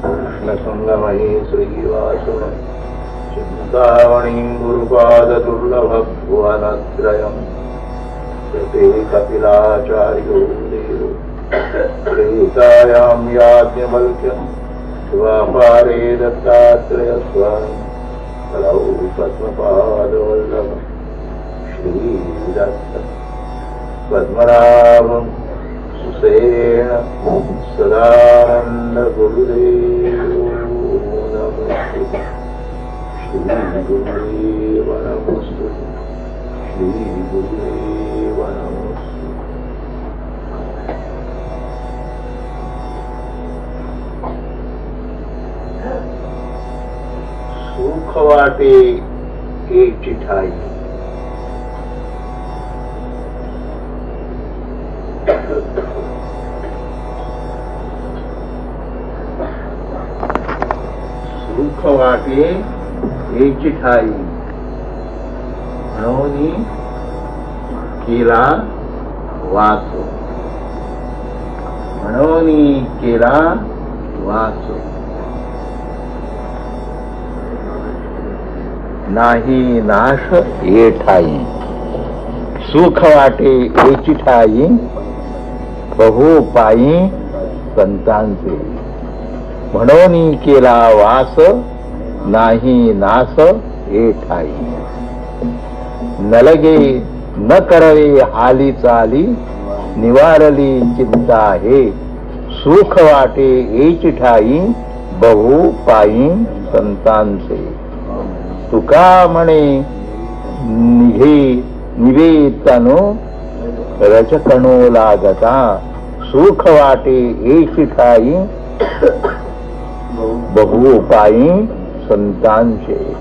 कृष्णसङ्गमयी श्रीवासुन चिन्तामणिं गुरुपाददुर्लभभुवनत्रयम् यते कपिलाचार्यो प्रेतायां याज्ञवल्क्यं स्वापारे दत्तात्रयस्वामि कलौ पद्मपादवल्लभम् श्रीदत्त पद्मनाभं सुसेन सदानन्द गुरुदेवो नमस्ते श्रीगुरुदेव नमस्तु श्रीगुरुदेव नमस्तु सुख वाटे एक चिठाई वाटे एक ठाई म्हणून केला वाचो म्हणून केला वाचो नाही नाश ए ठाई सुख वाटे एची ठाई बहु पायी संतांचे म्हणून केला वास नाही नास हे ठाई. नलगे न करवे हाली चाली निवारली चिंता हे. सुख वाटे एच ठाई बहु पायी संतांचे. तुका म्हणे निघे निवेतनो रचकणो लागता. सुख वाटे एच ठाई बहु उपायी संतांचे.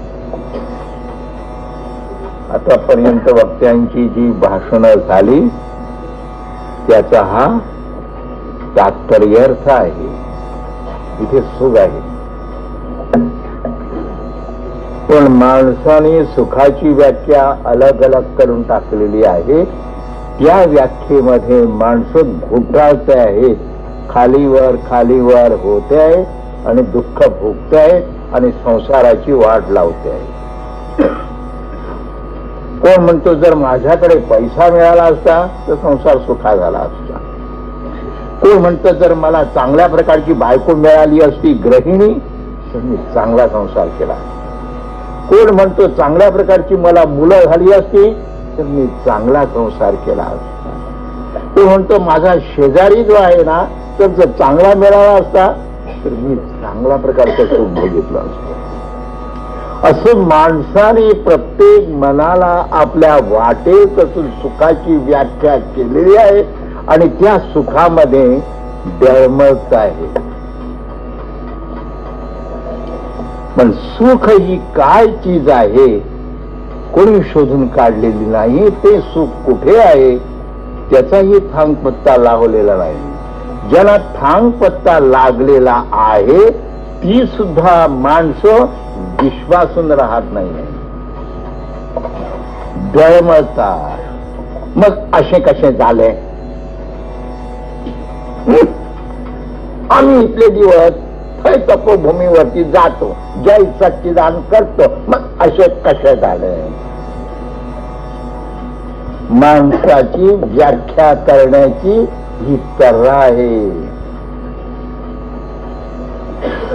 आतापर्यंत वक्त्यांची जी भाषणं झाली त्याचा हा तात्पर्य अर्थ आहे. इथे सुख आहे. पण माणसाने सुखाची व्याख्या अलग अलग करून टाकलेली आहे. त्या व्याख्येमध्ये माणसं घोटाळते आहेत. खालीवर खालीवर होते. आहे आणि दुःख भोगत आहे आणि संसाराची वाट लावते आहे कोण म्हणतो जर माझ्याकडे पैसा मिळाला असता तर संसार सुखा झाला असता. कोण म्हणतो जर मला चांगल्या प्रकारची बायको मिळाली असती गृहिणी तर मी चांगला संसार केला. कोण म्हणतो चांगल्या प्रकारची मला मुलं झाली असती तर मी चांगला संसार केला असता. तो म्हणतो माझा शेजारी जो आहे ना तर जर चांगला मिळाला असता तर मी चांगल्या प्रकारचं सुख बघितलं असतो. असं माणसाने प्रत्येक मनाला आपल्या वाटेत सुखाची व्याख्या केलेली आहे आणि त्या सुखामध्ये डळमळत आहे. पण सुख ही काय चीज आहे? कोणी शोधून काढलेली नाही ते सुख कुठे आहे? त्याचाही थांग पत्ता लावलेला नाही. ज्याला थांग पत्ता लागलेला आहे ती सुद्धा माणसं विश्वासून राहत नाही डळमळतात मग असे कसे झाले? आम्ही इथले दिवस थै तपोभूमीवरती जातो जय सच्चिदान करतो. मग असे कसे झाले? माणसाची व्याख्या करण्याची ही तर्रा आहे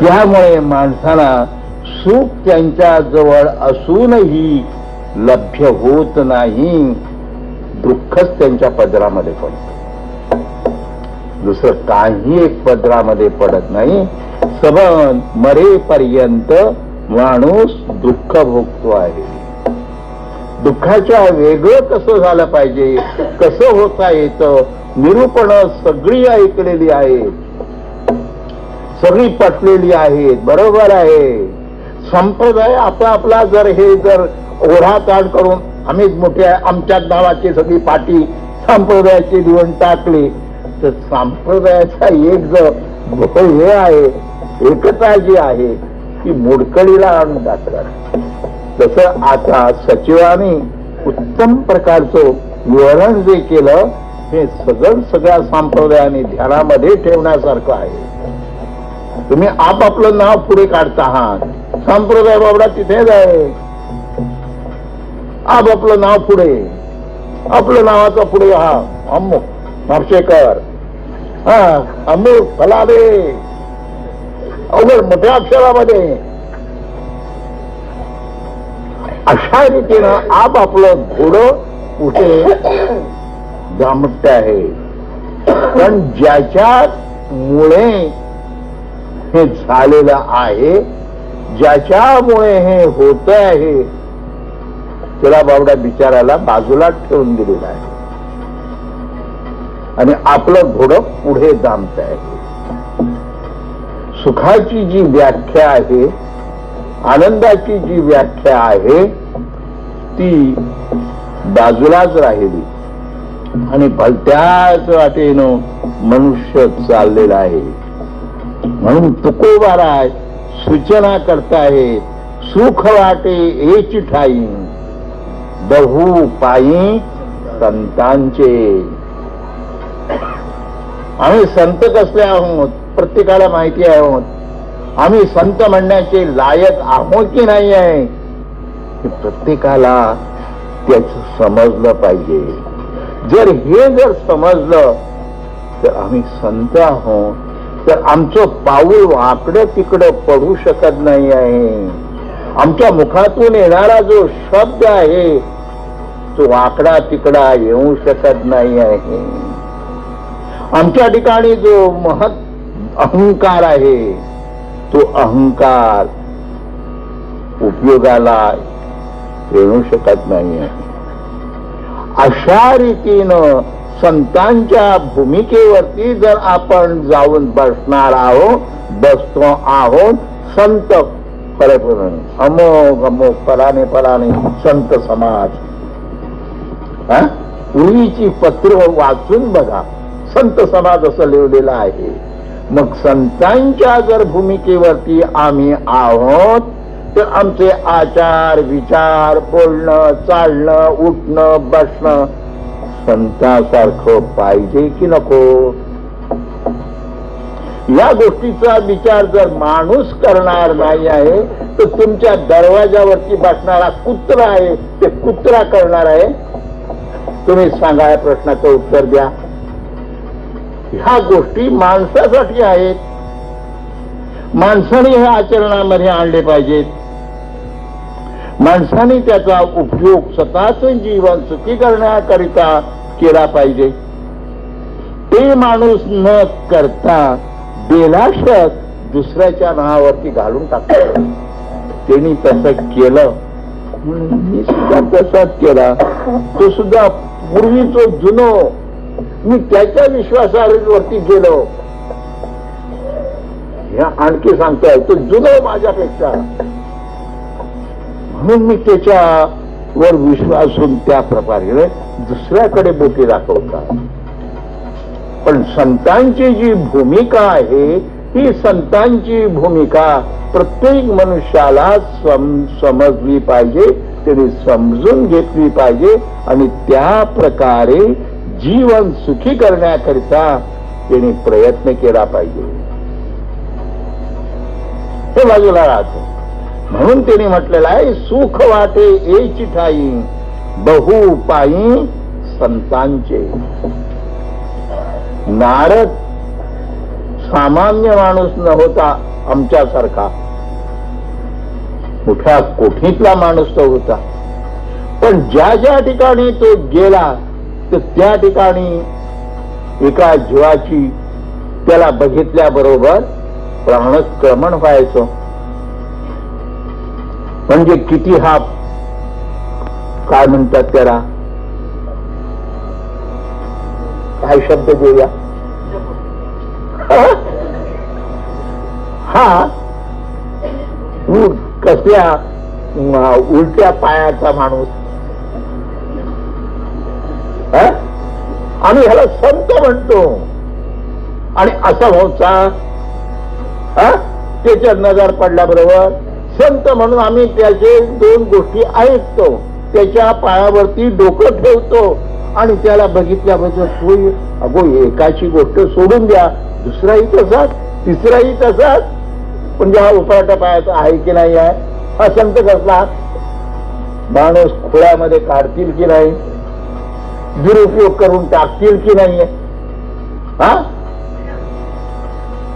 त्यामुळे माणसाला सुख त्यांच्या जवळ असूनही लभ्य होत नाही. दुःखच त्यांच्या पदरामध्ये पडत. दुसरं काही एक पदरामध्ये पडत नाही. सबन मरेपर्यंत माणूस दुःख भोगतो आहे. दुःखाच्या वेगळं कसं झालं पाहिजे? कसं होता येतं? निरूपण सगळी ऐकलेली आहेत सगळी पटलेली आहेत बरोबर आहे. संप्रदाय आपला आपला जर हे जर ओढा ताण करून आम्ही मोठे आमच्या नावाची सगळी पाठी संप्रदायाची लिहून टाकली तर संप्रदायाचा एक जो हे आहे एकता जी आहे ती मोडकळीला आणून टाकणार. तसं आता सचिवाने उत्तम प्रकारचं विवरण जे केलं हे सगळं सगळ्या संप्रदायाने ध्यानामध्ये ठेवण्यासारखं आहे. तुम्ही आपापलं नाव पुढे काढता आहात. संप्रदाय बाबडा तिथेच आहे. आपापलं नाव पुढे. आपलं नावाचा पुढे हा. अमुक म्हापशेकर हा अमुक फलादे. अवघड मोठ्या अक्षरामध्ये. अशा रीतीनं आप आपलं घोडं कुठे दामट्य आहे. पण ज्याच्यामुळे हे झालेलं आहे ज्याच्यामुळे हे होत आहे त्याला बावड्या बिचाराला बाजूला ठेवून दिलेला आहे. आणि आपलं घोडं पुढे दामत आहे. सुखाची जी व्याख्या आहे आनंदाची जी व्याख्या आहे ती बाजूलाच राहिली. आणि भलत्याच वाटेनं मनुष्य चाललेला आहे. म्हणून तुकोबाराय सूचना करतायत सुख वाटे एची ठाई बहु पायी संतांचे. आम्ही संत कसले आहोत? प्रत्येकाला माहिती आहोत. आम्ही संत म्हणण्याचे लायक आहोत की नाही आहे? प्रत्येकाला त्याच समजलं पाहिजे. जर हे जर समजलं तर आम्ही संत आहोत. तर आमचं पाऊल वाकडं तिकडं पडू शकत नाही आहे. आमच्या मुखातून येणारा जो शब्द आहे तो वाकडा तिकडा येऊ शकत नाही आहे. आमच्या ठिकाणी जो महत् अहंकार आहे तो अहंकार उपयोगाला येऊ शकत नाही आहे. अशा रीतीनं संतांच्या भूमिकेवरती जर आपण जाऊन बसणार आहोत बसतो आहोत संत खरेपण अमोघ अमोघ पराने पराने संत समाज हा? पूर्वीची पत्र वाचून बघा संत समाज असं लिहिलेलं आहे मग संतांच्या जर भूमिकेवरती आम्ही आहोत तर आमचे आचार विचार बोलणं चालणं उठणं बसणं संतासारखं पाहिजे की नको? या गोष्टीचा विचार जर माणूस करणार नाही आहे तर तुमच्या दरवाजावरती बसणारा कुत्रा आहे ते कुत्रा करणार आहे? तुम्ही सांगा या प्रश्नाचं उत्तर द्या. ह्या गोष्टी माणसासाठी आहेत. माणसाने हे आचरणामध्ये आणले पाहिजेत. माणसाने त्याचा उपयोग स्वतःच जीवन सुखी करण्याकरिता केला पाहिजे. ते माणूस न करता बेलाशक दुसऱ्याच्या नावावरती घालून टाकतो. त्यांनी तसं केलं. म्हणून मी सुद्धा तसाच केला. तो सुद्धा पूर्वीचो जुनो. मी त्याच्या विश्वासावरती गेलो. ह्या आणखी सांगतोय तो जुनो माझ्यापेक्षा. म्हणून मी त्याच्यावर विश्वासून त्या प्रकारे दुसऱ्याकडे बोटी दाखवतात. पण संतांची जी भूमिका आहे ही संतांची भूमिका प्रत्येक मनुष्याला सम समजली पाहिजे त्याने समजून घेतली पाहिजे आणि त्या प्रकारे जीवन सुखी करण्याकरिता त्याने प्रयत्न केला पाहिजे. हे बाजूला राहतं. म्हणून त्यांनी म्हटलेलं आहे सुख वाटे एची ठाई बहु पायी संतांचे. नारद सामान्य माणूस न होता आमच्यासारखा. मोठ्या कोठीतला माणूस तो होता. पण ज्या ज्या ठिकाणी तो गेला तर त्या ठिकाणी एका जीवाची त्याला बघितल्याबरोबर प्राणक्रमण व्हायचं. म्हणजे किती हा काय म्हणतात त्याला? काय शब्द देऊया हा? कसल्या उलट्या पायाचा माणूस? हा? आम्ही ह्याला संत म्हणतो. आणि असा भाऊचा हा? त्याच्या नजर पडल्याबरोबर संत म्हणून आम्ही त्याचे दोन गोष्टी ऐकतो. त्याच्या पायावरती डोकं ठेवतो आणि त्याला बघितल्याबद्दल होईल अगो एकाची गोष्ट सोडून द्या. दुसराही तसाच तिसराही तसाच. म्हणजे हा उपराटा पायाचा आहे की नाही आहे हा संत कसला? माणूस खोळ्यामध्ये काढतील की नाही? दुरुपयोग करून टाकतील की नाही? हा?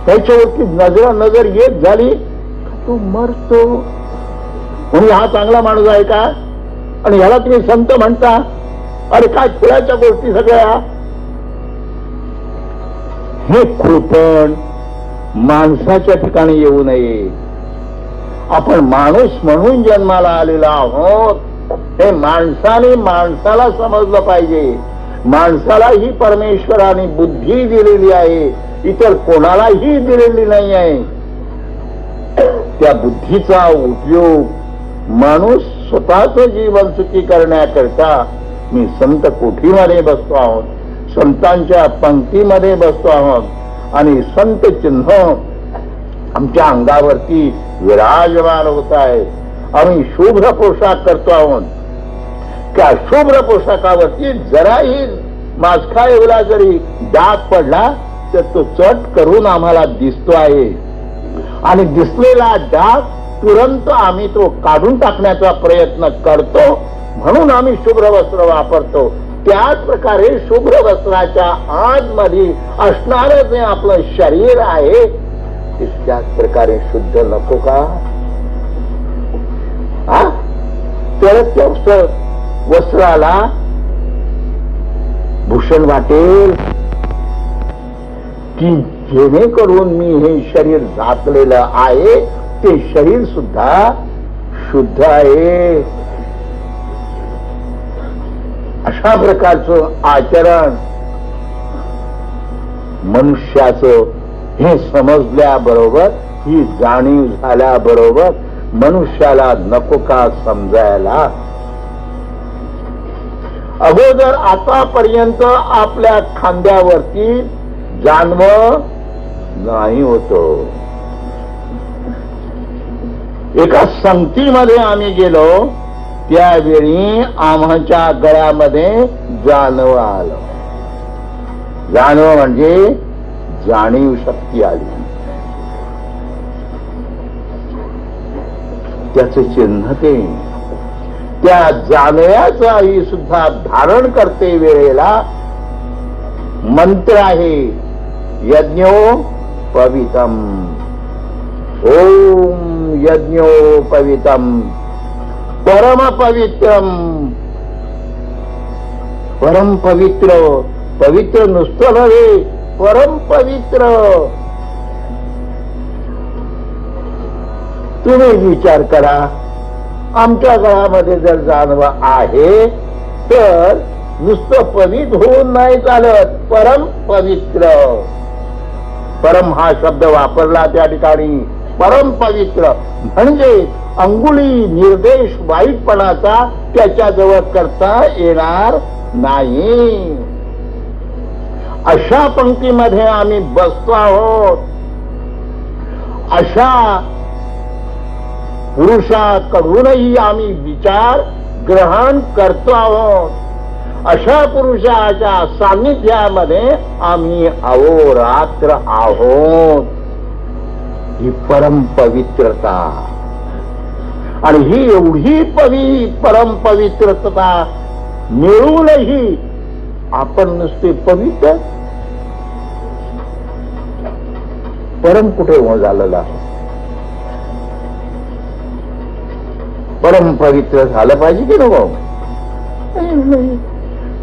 त्याच्यावरती नजरा नजर येत झाली तो मरतो. म्हणून हा चांगला माणूस आहे का? आणि ह्याला तुम्ही संत म्हणता? अरे काय खुळ्याच्या गोष्टी सगळ्या? हे खुळपण माणसाच्या ठिकाणी येऊ नये. आपण माणूस म्हणून जन्माला आलेला आहोत. हे माणसाने माणसाला समजलं पाहिजे. माणसाला ही परमेश्वराने बुद्धी दिलेली आहे. इतर कोणालाही दिलेली नाही आहे. त्या बुद्धीचा उपयोग माणूस स्वतःच जीवन सुखी करण्याकरता मी संत कोठीमध्ये बसतो आहोत संतांच्या पंक्तीमध्ये बसतो आहोत आणि संत चिन्ह आमच्या अंगावरती विराजमान होत आहे. आम्ही शुभ्र पोशाख करतो आहोत. त्या शुभ्र पोशाखावरती जराही मास्का एवढा जरी डाग पडला तर तो चट करून आम्हाला दिसतो आहे. आणि दिसलेला डाग तुरंत आम्ही तो काढून टाकण्याचा प्रयत्न करतो. म्हणून आम्ही शुभ्र वस्त्र वापरतो. त्याच प्रकारे शुभ्र वस्त्राच्या आतमध्ये असणार जे आपलं शरीर आहे ते त्याच प्रकारे शुद्ध नको का? हा? तर त्या वस्त्राला भूषण वाटेल. की जेणेकरून मी हे शरीर झाकलेलं आहे ते शरीर सुद्धा शुद्ध आहे. अशा प्रकारचं आचरण मनुष्याचं हे समजल्याबरोबर ही जाणीव झाल्याबरोबर मनुष्याला नको का समजायला? अगोदर आतापर्यंत आपल्या खांद्यावरती जानवर नाही होतो. एका संगतीमध्ये आम्ही गेलो त्यावेळी आम्हाच्या गळ्यामध्ये जानव आलं. जानव म्हणजे जाणीव शक्ती आली. त्याचे चिन्ह ते. त्या जाणव्याचाही सुद्धा धारण करते वेळेला मंत्र आहे यज्ञो पवितम। ओम यज्ञो पवितम। परम पवित्रम। परम पवित्र पवित्र नुसतं नव्हे परम पवित्र। तुम्ही विचार करा आमच्या घरामध्ये जर जानव आहे तर नुसतं पवित होऊन नाही चालत परम पवित्र। परम हा शब्द वापरला त्या ठिकाणी. परम पवित्र म्हणजे अंगुली निर्देश वाईटपणाचा त्याच्याजवळ करता येणार नाही. अशा पंक्तीमध्ये आम्ही बसतो आहोत. अशा पुरुषाकडूनही आम्ही विचार ग्रहण करतो आहोत. अशा पुरुषाच्या सान्निध्यामध्ये आम्ही अहोरात्र आहोत. ही परम पवित्रता. आणि ही एवढी पवी परम पवित्रता मिळूनही आपण नुसते पवित्र? परम कुठे हो झालेलं आहे? परम पवित्र झालं पाहिजे की नको?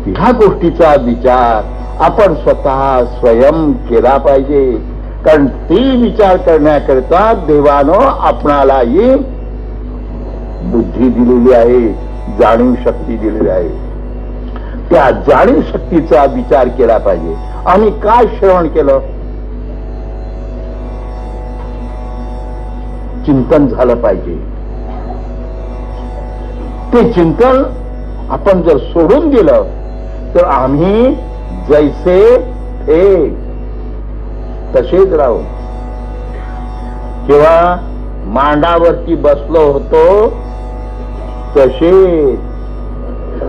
ह्या गोष्टीचा विचार आपण स्वतः स्वयं केला पाहिजे. कारण ते विचार करण्याकरता देवानं आपणालाही बुद्धी दिलेली आहे जाणीव शक्ती दिलेली आहे. त्या जाणीव शक्तीचा विचार केला पाहिजे. आम्ही काय श्रवण केलं? चिंतन झालं पाहिजे. ते चिंतन आपण जर सोडून दिलं तर आम्ही जैसे थे. तसेच राहू. किंवा मांडावरती बसलो होतो तसे.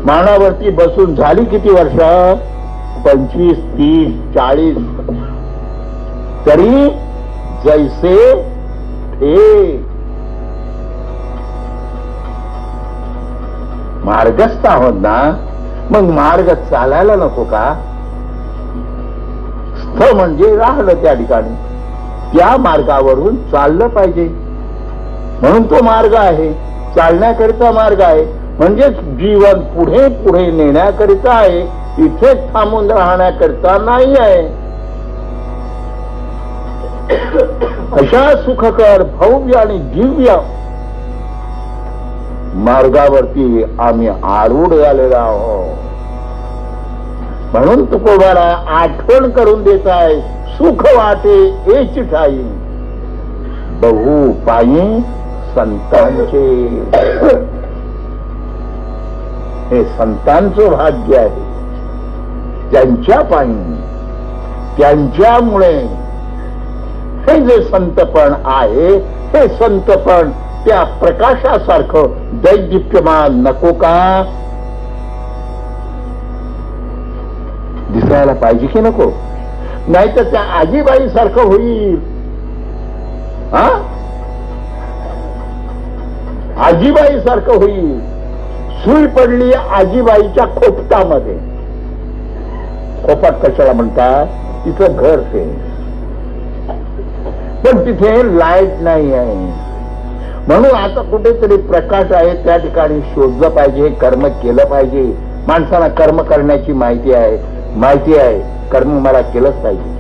मांडावरती बसून झाली किती वर्ष? पंचवीस तीस चाळीस. तरी जैसे थे. मार्गस्थ आहोत ना? मग मार्ग चालायला नको का? स्थ म्हणजे राहिलं त्या ठिकाणी. त्या मार्गावरून चाललं पाहिजे. म्हणून तो मार्ग आहे. चालण्याकरिता मार्ग आहे. म्हणजेच जीवन पुढे पुढे नेण्याकरिता आहे. इथेच थांबून राहण्याकरिता नाही आहे. अशा सुखकर भव्य आणि दिव्य मार्गावरती आम्ही आरूढ झालेलो आहोत. म्हणून तुकोबाला आठवण करून देत आहे सुख वाटे एच ठाई. बहु पायी संतांचे. हे संतांचं भाग्य आहे. त्यांच्या पायी त्यांच्यामुळे हे जे संतपण आहे हे संतपण त्या प्रकाशासारखं दैदिप्यमान नको का? दिसायला पाहिजे की नको? नाही तर त्या आजीबाई सारखं होईल. हा? आजीबाई सारखं होईल. सुई पडली आजीबाईच्या खोपटामध्ये. खोपाट कशाला म्हणतात? तिचं घर ते. पण तिथे लाइट नाही आहे. म्हणून आता कुठेतरी प्रकाश आहे त्या ठिकाणी शोधलं पाहिजे कर्म केलं पाहिजे. माणसाला कर्म करण्याची माहिती आहे. माहिती आहे कर्म मला केलंच पाहिजे.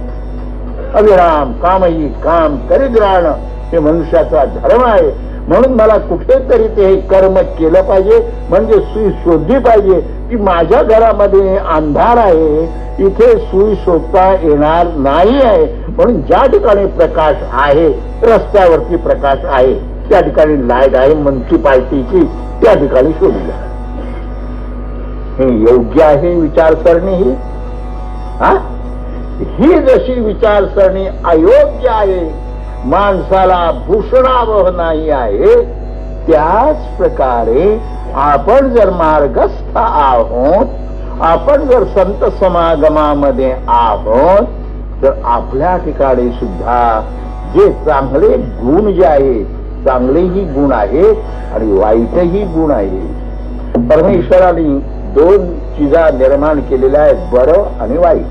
अविराम कामही काम करीत राहणं हे मनुष्याचा धर्म आहे. म्हणून मला कुठेतरी ते हे कर्म केलं पाहिजे म्हणजे सुई शोधली पाहिजे की माझ्या घरामध्ये अंधार आहे इथे सुई शोधता येणार नाही आहे. म्हणून ज्या ठिकाणी प्रकाश आहे रस्त्यावरती प्रकाश आहे. त्या ठिकाणी लाइट आहे म्युन्सिपाल्टीची त्या ठिकाणी शोधूया. हे योग्य आहे विचारसरणी ही? ही जशी विचारसरणी अयोग्य आहे माणसाला भूषणावह नाही आहे त्याच प्रकारे आपण जर मार्गस्थ आहोत आपण जर संत समागमामध्ये आहोत तर आपल्या ठिकाणी सुद्धा जे चांगले गुण जे आहेत चांगलेही गुण आहेत आणि वाईटही गुण आहेत. परमेश्वराने दोन चिजा निर्माण केलेल्या आहेत बरं आणि वाईट.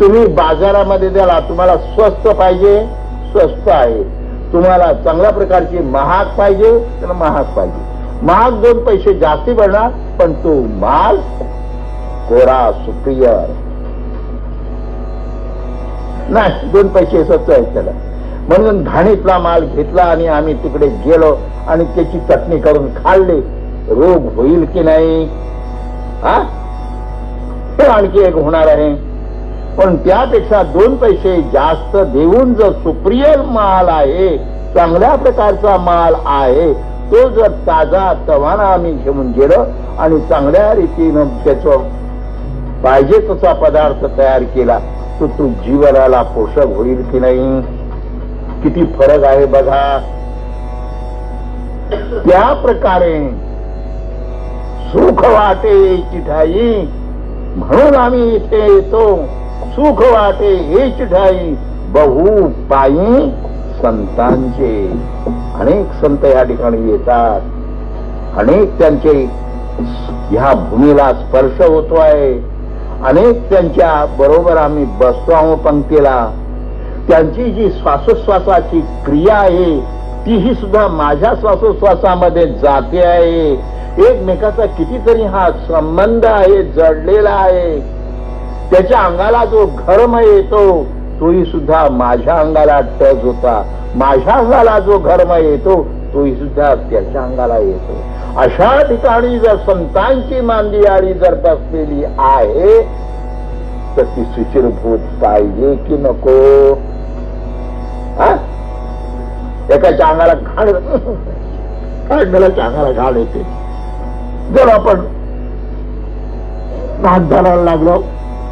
तुम्ही बाजारामध्ये द्याला तुम्हाला स्वस्त पाहिजे स्वस्त आहे. तुम्हाला चांगल्या प्रकारची महाग पाहिजे तर महाग पाहिजे. महाग दोन पैसे जास्ती भरणार पण तो माल कोरा सुप्रिय. नाही दोन पैसे स्वस्त आहेत त्याला. म्हणून घाणीतला माल घेतला आणि आम्ही तिकडे गेलो आणि त्याची चटणी करून खाल्ली. रोग होईल की नाही? हा? आणखी एक होणार आहे. पण त्यापेक्षा दोन पैसे जास्त देऊन जर सुप्रिय माल आहे चांगल्या प्रकारचा माल आहे तो जर ताजा तवाना आम्ही घेऊन गेलो आणि चांगल्या रीतीनं त्याचं पाहिजे तसा पदार्थ तयार केला तर तू जीवनाला पोषक होईल की नाही? किती फरक आहे बघा. त्या प्रकारे सुख वाटे चिठाई. म्हणून आम्ही इथे येतो. सुख वाटे हे चिठाई. बहु पायी संतांचे. अनेक संत या ठिकाणी येतात. अनेक त्यांचे ह्या भूमीला स्पर्श होतो आहे अनेक त्यांच्या बरोबर आम्ही बसतो आहोत पंक्तीला. त्यांची जी श्वासोश्वासाची क्रिया आहे तीही सुद्धा माझ्या श्वासोश्वासामध्ये जाते आहे. एकमेकाचा कितीतरी हा संबंध आहे जडलेला आहे. त्याच्या अंगाला जो घर्म येतो तोही सुद्धा माझ्या अंगाला टच होता. माझ्या अंगाला जो घर्म येतो तोही सुद्धा त्याच्या अंगाला येतो. अशा ठिकाणी जर संतांची मांदियाळी जर बसलेली आहे तर ती सुचिरभूत पाहिजे की नको. एकाच्या अंगाला घाण काढण्याच्या अंगाला घाण येते? जर आपण नाक धरायला लागलो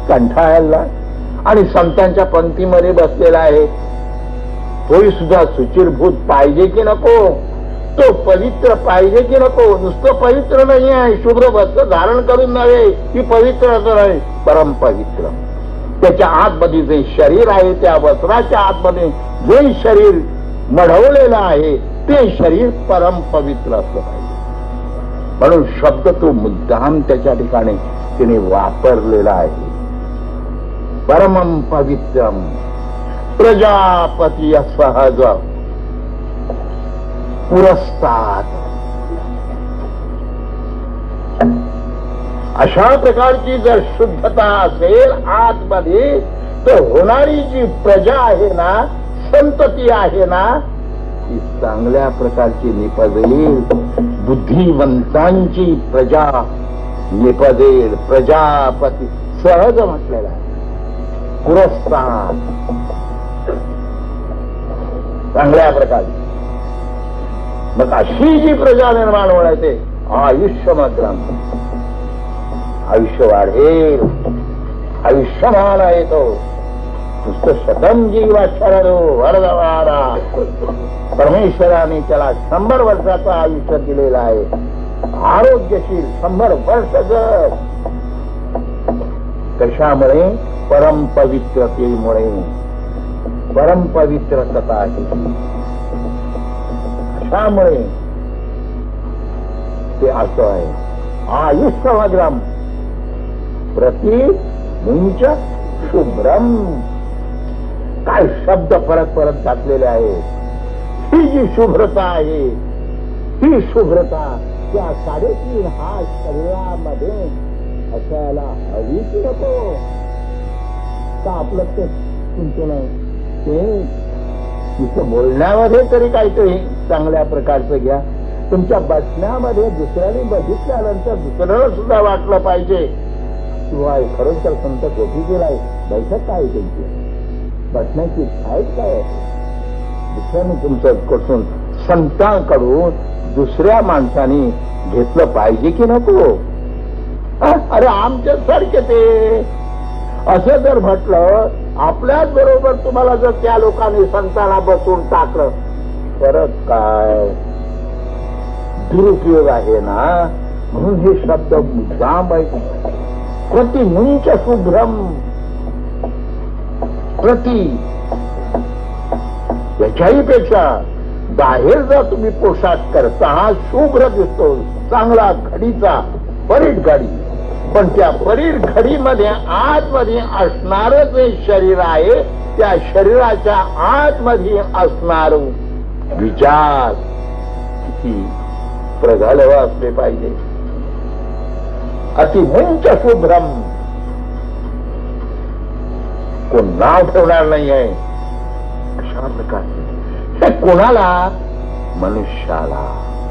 कंठाळायला आणि संतांच्या पंक्तीमध्ये बसलेला आहे तोही सुद्धा सुचिरभूत पाहिजे की नको? तो पवित्र पाहिजे की नको? नुसतं पवित्र नाही आहे शुभ्र वस्त्र धारण करून नव्हे की पवित्र असं नाही परम पवित्र. त्याच्या आतमध्ये जे शरीर आहे त्या वस्त्राच्या आतमध्ये जे शरीर मढवलेलं आहे ते शरीर परम पवित्र असलं पाहिजे. म्हणून शब्द तो मुद्दाम त्याच्या ठिकाणी तिने वापरलेला आहे. परमम पवित्रम प्रजापती सहज पुरस्तात. अशा प्रकारची जर शुद्धता असेल आतमध्ये तर होणारी जी प्रजा आहे ना संतती आहे ना ती चांगल्या प्रकारची निपजेल. बुद्धिवंतांची प्रजा निपजेल प्रजापती. सहज म्हटलेला पुरस्कार. चांगल्या प्रकारची. मग अशी जी प्रजा निर्माण होण्याचे मात्र आयुष्य वाढेल. आयुष्यमान आहे तो. नुसतं शतम शरण वरदवारा। परमेश्वराने त्याला शंभर वर्षाचं आयुष्य दिलेलं आहे. आरोग्यशील शंभर वर्ष जर कशामुळे? परम पवित्रतेमुळे. परम पवित्रता आहे कशामुळे? ते असं आहे. आयुष्यमग्रम प्रति शुभ्रम. काय शब्द परत परत घातलेले आहेत? ही जी शुभ्रता आहे ही शुभ्रता त्या साडेतीन हा शरीरामध्ये असायला हवी की नको. का आपलं ते तुमचं नाही? ते तुमचं बोलण्यामध्ये तरी काहीतरी चांगल्या प्रकारचं घ्या. तुमच्या बसण्यामध्ये दुसऱ्याने बघितल्यानंतर दुसऱ्याला सुद्धा वाटलं पाहिजे. किंवा खरंच तर संत कोठी गेलाय? बैठक काय त्यांची बसण्याची आहेत काय दुसऱ्याने तुमचं कडून संतांकडून दुसऱ्या माणसाने घेतलं पाहिजे की नको? अरे आमच्या सारखे ते. असं जर म्हटलं आपल्याच बरोबर तुम्हाला जर त्या लोकांनी संतांना बसून टाकलं परत काय? दुरुपयोग आहे ना? म्हणून हे शब्द मुद्दाम आहे. प्रतिमुंच शुभ्रम प्रती. याच्याही पेक्षा बाहेर जर तुम्ही पोशाख करता हा शुभ्र दिसतो चांगला घडीचा परीट घडी. पण त्या परीट घडीमध्ये आतमध्ये असणार जे शरीर आहे त्या शरीराच्या आतमध्ये असणार विचार किती प्रगल्भ असले पाहिजे. अतिमुंच शुभ्रम को नाव ठेवणार नाही आहे अशा प्रकारचे कोणाला? मनुष्याला.